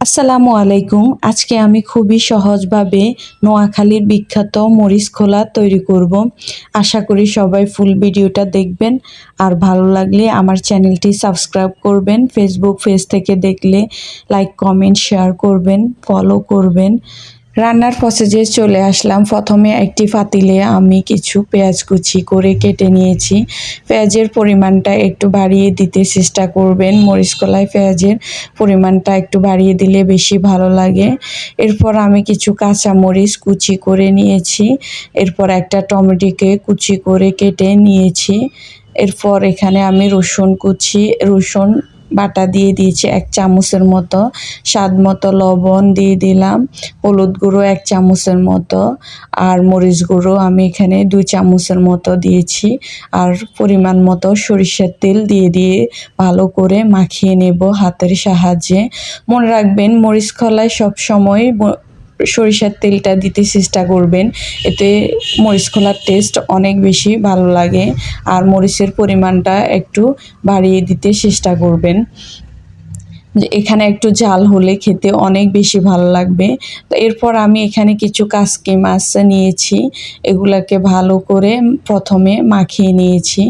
আসসালামু আলাইকুম। আজকে আমি খুবই সহজভাবে নোয়াখালীর বিখ্যাত মরিচ খোলা তৈরি করব। আশা করি সবাই ফুল ভিডিওটা দেখবেন। আর ভালো লাগলে আমার চ্যানেলটি সাবস্ক্রাইব করবেন। ফেসবুক পেজ থেকে দেখলে লাইক কমেন্ট শেয়ার করবেন ফলো করবেন। রান্নার প্রসেসে চলে আসলাম। প্রথমে একটি পাতিলে আমি কিছু পেঁয়াজ কুচি করে কেটে নিয়েছি। পেঁয়াজের পরিমাণটা একটু বাড়িয়ে দিতে চেষ্টা করবেন। মরিচ কলায় পেঁয়াজের পরিমাণটা একটু বাড়িয়ে দিলে বেশি ভালো লাগে। এরপর আমি কিছু কাঁচা মরিচ কুচি করে নিয়েছি। এরপর একটা টমেটোকে কুচি করে কেটে নিয়েছি। এরপর এখানে আমি রসুন কুচি, রসুন বাটা দিয়ে দিয়েছি এক চামচের মতো, স্বাদ মতো লবণ দিয়ে দিলাম, হলুদ গুঁড়ো এক চামচের মতো, আর মরিচ গুঁড়ো আমি এখানে দুই চামচের মতো দিয়েছি, আর পরিমাণ মতো সরিষার তেল দিয়ে দিয়ে ভালো করে মাখিয়ে নেব হাতের সাহায্যে। মনে রাখবেন মরিচ খলায় সবসময় সরিষার তেলটা দিতে চেষ্টা করবেন। এতে মরিচ খোলার টেস্ট অনেক বেশি ভালো লাগে। আর মরিচের পরিমাণটা একটু বাড়িয়ে দিতে চেষ্টা করবেন। এখানে একটু জাল হলে খেতে অনেক বেশি ভালো লাগবে। তো এরপর আমি এখানে কিছু কাসকি মাছ নিয়েছি, এগুলাকে ভালো করে প্রথমে মাখিয়ে নিয়েছি।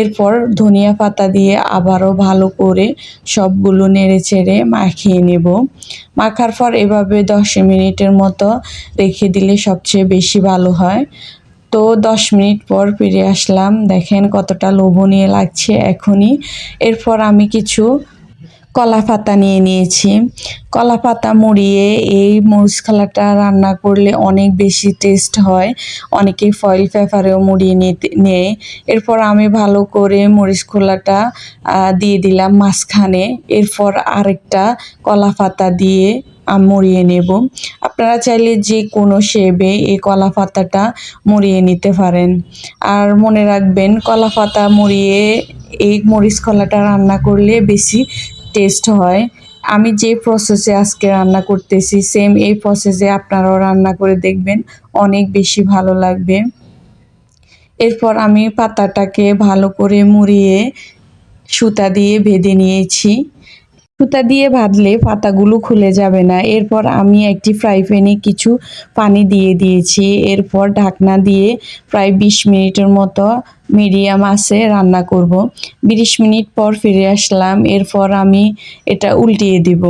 এরপর ধনিয়া পাতা দিয়ে আবারও ভালো করে সবগুলো নেড়ে চেড়ে মাখিয়ে নেব। মাখার পর এভাবে দশ মিনিটের মতো রেখে দিলে সবচেয়ে বেশি ভালো হয়। তো দশ মিনিট পর ফিরে আসলাম, দেখেন কতটা লোভনীয় লাগছে এখনই। এরপর আমি কিছু কলা পাতা নিয়ে নিয়েছি। কলা পাতা মুড়িয়ে এই মরিচ রান্না করলে অনেক বেশি টেস্ট হয়। অনেকে ফয়েল পেপারেও মুড়িয়ে নিতে নেয়। এরপর আমি ভালো করে মরিচ খোলাটা দিয়ে দিলাম মাঝখানে। এরপর আরেকটা কলা পাতা দিয়ে মুড়িয়ে নেব। আপনারা চাইলে যে কোনো শেবে এই কলা পাতাটা মুড়িয়ে নিতে পারেন। আর মনে রাখবেন, কলা পাতা মুড়িয়ে এই মরিচ কলাটা রান্না করলে বেশি টেস্ট হয়। আমি যে প্রসেসে আজকে রান্না করতেছি সেম এই প্রসেসে আপনারাও রান্না করে দেখবেন, অনেক বেশি ভালো লাগবে। এরপর আমি পাতাটাকে ভালো করে মুড়িয়ে সুতা দিয়ে বেঁধে নিয়েছি। সুতা দিয়ে বাঁধলে পাতাগুলো খুলে যাবে না। এরপর আমি একটি ফ্রাই প্যানে কিছু পানি দিয়ে দিয়েছি। এরপর ঢাকনা দিয়ে প্রায় বিশ মিনিটের মতো মিডিয়াম আছে রান্না করব। বিশ মিনিট পর ফিরে আসলাম। এরপর আমি এটা উল্টিয়ে দিব।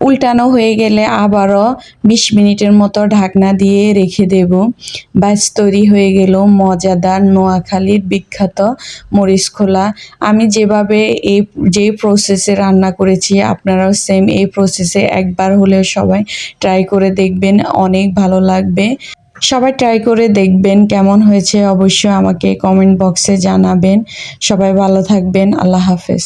উল্টানো হয়ে গেলে আবারও বিশ মিনিটের মতো ঢাকনা দিয়ে রেখে দেব। ব্যাস, তৈরি হয়ে গেল মজাদার নোয়াখালীর বিখ্যাত মরিচ খোলা। আমি যেভাবে এই যে প্রসেসে রান্না করেছি, আপনারাও সেম এই প্রসেসে একবার হলেও সবাই ট্রাই করে দেখবেন, অনেক ভালো লাগবে। সবাই ট্রাই করে দেখবেন কেমন হয়েছে, অবশ্যই আমাকে কমেন্ট বক্সে জানাবেন। সবাই ভালো থাকবেন, আল্লাহ হাফেজ।